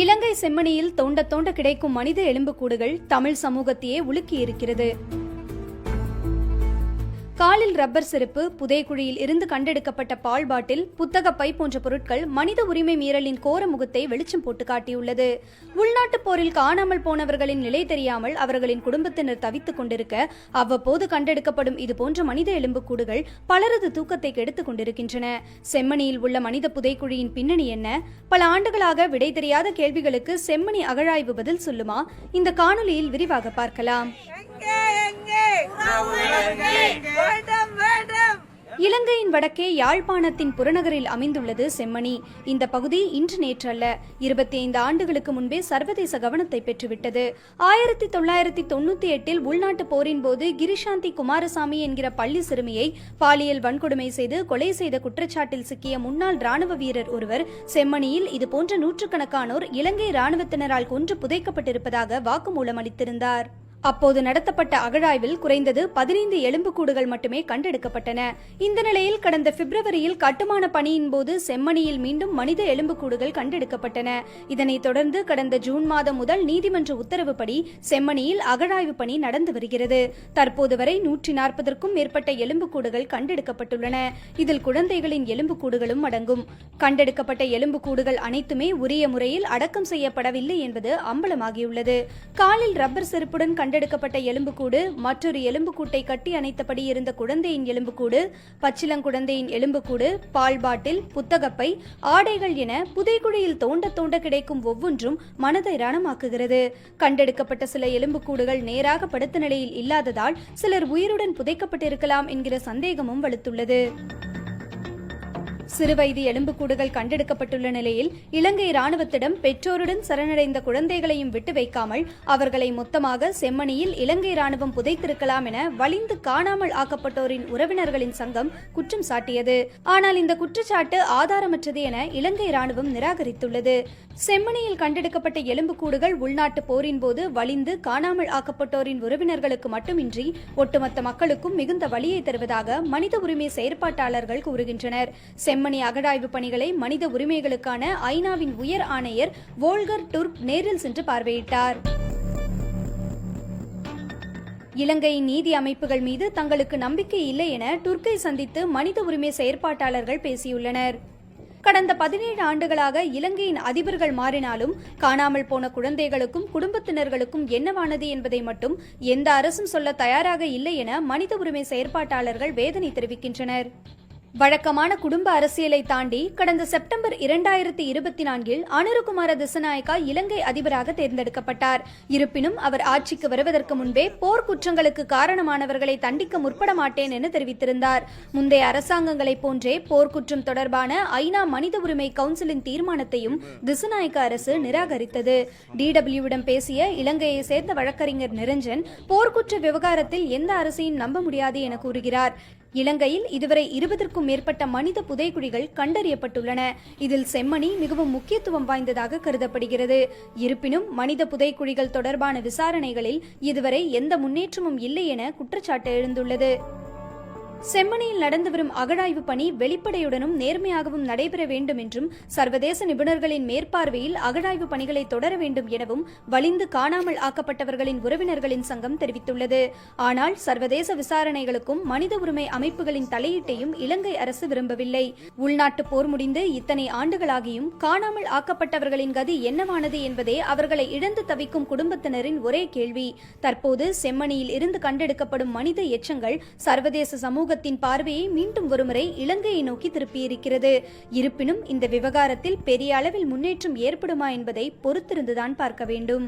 இலங்கை செம்மணியில் தோண்ட தோண்ட கிடைக்கும் மனித எலும்புக்கூடுகள் தமிழ் சமூகத்தையே உலுக்கியிருக்கிறது. காலில் ரப்பர் செருப்பு புதைக்குழியில் இருந்து கண்டெடுக்கப்பட்ட பால் பாட்டில் புத்தக பை போன்ற பொருட்கள் மனித உரிமை மீறலின் கோர முகத்தை வெளிச்சம் போட்டு காட்டியுள்ளது. உள்நாட்டுப் போரில் காணாமல் போனவர்களின் நிலை தெரியாமல் அவர்களின் குடும்பத்தினர் தவித்துக் கொண்டிருக்க அவ்வப்போது கண்டெடுக்கப்படும் இதுபோன்ற மனித எலும்புக்கூடுகள் பலரது தூக்கத்தை கெடுத்துக் கொண்டிருக்கின்றன. செம்மணியில் உள்ள மனித புதைக்குழியின் பின்னணி என்ன? பல ஆண்டுகளாக விடை தெரியாத கேள்விகளுக்கு செம்மணி அகழாய்வு பதில் சொல்லுமா? இந்த காணொலியில் விரிவாக பார்க்கலாம். எங்கே? எங்கே இலங்கையின் வடக்கே யாழ்ப்பாணத்தின் புறநகரில் அமைந்துள்ளது செம்மணி. இந்த பகுதி இன்று நேற்றல்ல. இருபத்தி ஐந்து ஆண்டுகளுக்கு முன்பே சர்வதேச கவனத்தை பெற்றுவிட்டது. ஆயிரத்தி தொள்ளாயிரத்தி தொண்ணூத்தி எட்டில் உள்நாட்டு போரின் போது கிரிசாந்தி குமாரசாமி என்கிற பள்ளி சிறுமியை பாலியல் வன்கொடுமை செய்து கொலை செய்த குற்றச்சாட்டில் சிக்கிய முன்னாள் ராணுவ வீரர் ஒருவர் செம்மணியில் இதுபோன்ற நூற்றுக்கணக்கானோர் இலங்கை ராணுவத்தினரால் கொன்று புதைக்கப்பட்டிருப்பதாக வாக்குமூலம் அளித்திருந்தார். அப்போது நடத்தப்பட்ட அகழாய்வில் குறைந்தது பதினைந்து எலும்புக்கூடுகள் மட்டுமே கண்டெடுக்கப்பட்டன. இந்த நிலையில் கடந்த பிப்ரவரியில் கட்டுமான பணியின் போது செம்மணியில் மீண்டும் மனித எலும்புக்கூடுகள் கண்டெடுக்கப்பட்டன. இதனைத் தொடர்ந்து கடந்த ஜூன் மாதம் முதல் நீதிமன்ற உத்தரவுப்படி செம்மணியில் அகழாய்வு பணி நடந்து வருகிறது. தற்போது வரை நூற்றி நாற்பதற்கும் மேற்பட்ட எலும்புக்கூடுகள் கண்டெடுக்கப்பட்டுள்ளன. இதில் குழந்தைகளின் எலும்புக்கூடுகளும் அடங்கும். கண்டெடுக்கப்பட்ட எலும்புக்கூடுகள் அனைத்துமே உரிய முறையில் அடக்கம் செய்யப்படவில்லை என்பது அம்பலமாகியுள்ளது. காலில் ரப்பர் செருப்புடன் கண்டெடுக்கப்பட்ட எலும்புக்கூடு மற்றொரு எலும்புக்கூட்டை கட்டி அணைத்தபடி இருந்த குழந்தையின் எலும்புக்கூடு பச்சிலங்குழந்தையின் எலும்புக்கூடு பால் பாட்டில் புத்தகப்பை ஆடைகள் என புதைக்குழியில் தோண்ட தோண்ட கிடைக்கும் ஒவ்வொன்றும் மனதை ரணமாக்குகிறது. கண்டெடுக்கப்பட்ட சில எலும்புக்கூடுகள் நேராக படுத்த நிலையில் இல்லாததால் சிலர் உயிருடன் புதைக்கப்பட்டிருக்கலாம் என்கிற சந்தேகமும் வலுத்துள்ளது. சிறுவயது எலும்புக்கூடுகள் கண்டெடுக்கப்பட்டுள்ள நிலையில் இலங்கை ராணுவத்திடம் பெற்றோருடன் சரணடைந்த குழந்தைகளையும் விட்டு வைக்காமல் அவர்களை மொத்தமாக செம்மணியில் இலங்கை ராணுவம் புதைத்திருக்கலாம் என வலிந்து காணாமல் ஆக்கப்பட்டோரின் உறவினர்களின் சங்கம் குற்றம் சாட்டியது. ஆனால் இந்த குற்றச்சாட்டு ஆதாரமற்றது என இலங்கை ராணுவம் நிராகரித்துள்ளது. செம்மணியில் கண்டெடுக்கப்பட்ட எலும்புக்கூடுகள் உள்நாட்டு போரின் போது வலிந்து காணாமல் ஆக்கப்பட்டோரின் உறவினர்களுக்கு மட்டுமின்றி ஒட்டுமொத்த மக்களுக்கும் மிகுந்த வலியை தருவதாக மனித உரிமை செயற்பாட்டாளர்கள் கூறுகின்றனர். ஜெர்மனி அகழாய்வு பணிகளை மனித உரிமைகளுக்கான ஐநாவின் உயர் ஆணையர் வோல்கர் டுர்க் நேரில் சென்று பார்வையிட்டார். இலங்கையின் நீதி அமைப்புகள் மீது தங்களுக்கு நம்பிக்கை இல்லை என துர்க்கை சந்தித்து மனித உரிமை செயற்பாட்டாளர்கள் பேசியுள்ளனர். கடந்த பதினேழு ஆண்டுகளாக இலங்கையின் அதிபர்கள் மாறினாலும் காணாமல் போன குழந்தைகளுக்கும் குடும்பத்தினர்களுக்கும் என்னவானது என்பதை மட்டும் எந்த அரசும் சொல்ல தயாராக இல்லை என மனித உரிமை செயற்பாட்டாளர்கள் வேதனை தெரிவிக்கின்றனர். வழக்கமான குடும்ப அரசியலை தாண்டி கடந்த செப்டம்பர் இரண்டாயிரத்தி இருபத்தி நான்கில் அனுருகுமார திசநாயக்கா இலங்கை அதிபராக தேர்ந்தெடுக்கப்பட்டார். இருப்பினும் அவர் ஆட்சிக்கு வருவதற்கு முன்பே போர் குற்றங்களுக்கு காரணமானவர்களை தண்டிக்க முற்பட மாட்டேன் என தெரிவித்திருந்தார். முந்தைய அரசாங்கங்களைப் போன்றே போர்க்குற்றம் தொடர்பான ஐநா மனித உரிமை கவுன்சிலின் தீர்மானத்தையும் திசநாயக்க அரசு நிராகரித்தது. டிடபிள்யூவிடம் பேசிய இலங்கையை சேர்ந்த வழக்கறிஞர் நிரஞ்சன் போர்க்குற்ற விவகாரத்தில் எந்த அரசையும் நம்ப முடியாது என கூறுகிறார். இலங்கையில் இதுவரை இருபதற்கும் மேற்பட்ட மனித புதைக்குழிகள் கண்டறியப்பட்டுள்ளன. இதில் செம்மணி மிகவும் முக்கியத்துவம் வாய்ந்ததாக கருதப்படுகிறது. இருப்பினும் மனித புதைக்குழிகள் தொடர்பான விசாரணைகளில் இதுவரை எந்த முன்னேற்றமும் இல்லை என குற்றச்சாட்டு எழுந்துள்ளது. செம்மணியில் நடந்து வரும் அகழாய்வு பணி வெளிப்படையுடனும் நேர்மையாகவும் நடைபெற வேண்டும் என்றும் சர்வதேச நிபுணர்களின் மேற்பார்வையில் அகழாய்வு பணிகளை தொடர வேண்டும் எனவும் வலிந்து காணாமல் ஆக்கப்பட்டவர்களின் உறவினர்களின் சங்கம் தெரிவித்துள்ளது. ஆனால் சர்வதேச விசாரணைகளுக்கும் மனித உரிமை அமைப்புகளின் தலையீட்டையும் இலங்கை அரசு விரும்பவில்லை. உள்நாட்டு போர் முடிந்து இத்தனை ஆண்டுகளாகியும் காணாமல் ஆக்கப்பட்டவர்களின் கதி என்னவானது என்பதே அவர்களை இழந்து தவிக்கும் குடும்பத்தினரின் ஒரே கேள்வி. தற்போது செம்மணியில் இருந்து கண்டெடுக்கப்படும் மனித எச்சங்கள் சர்வதேச சமூக சமூகத்தின் பார்வையை மீண்டும் ஒருமுறை இலங்கையை நோக்கி திருப்பியிருக்கிறது. இருப்பினும் இந்த விவகாரத்தில் பெரிய அளவில் முன்னேற்றம் ஏற்படுமா என்பதை பொறுத்திருந்துதான் பார்க்க வேண்டும்.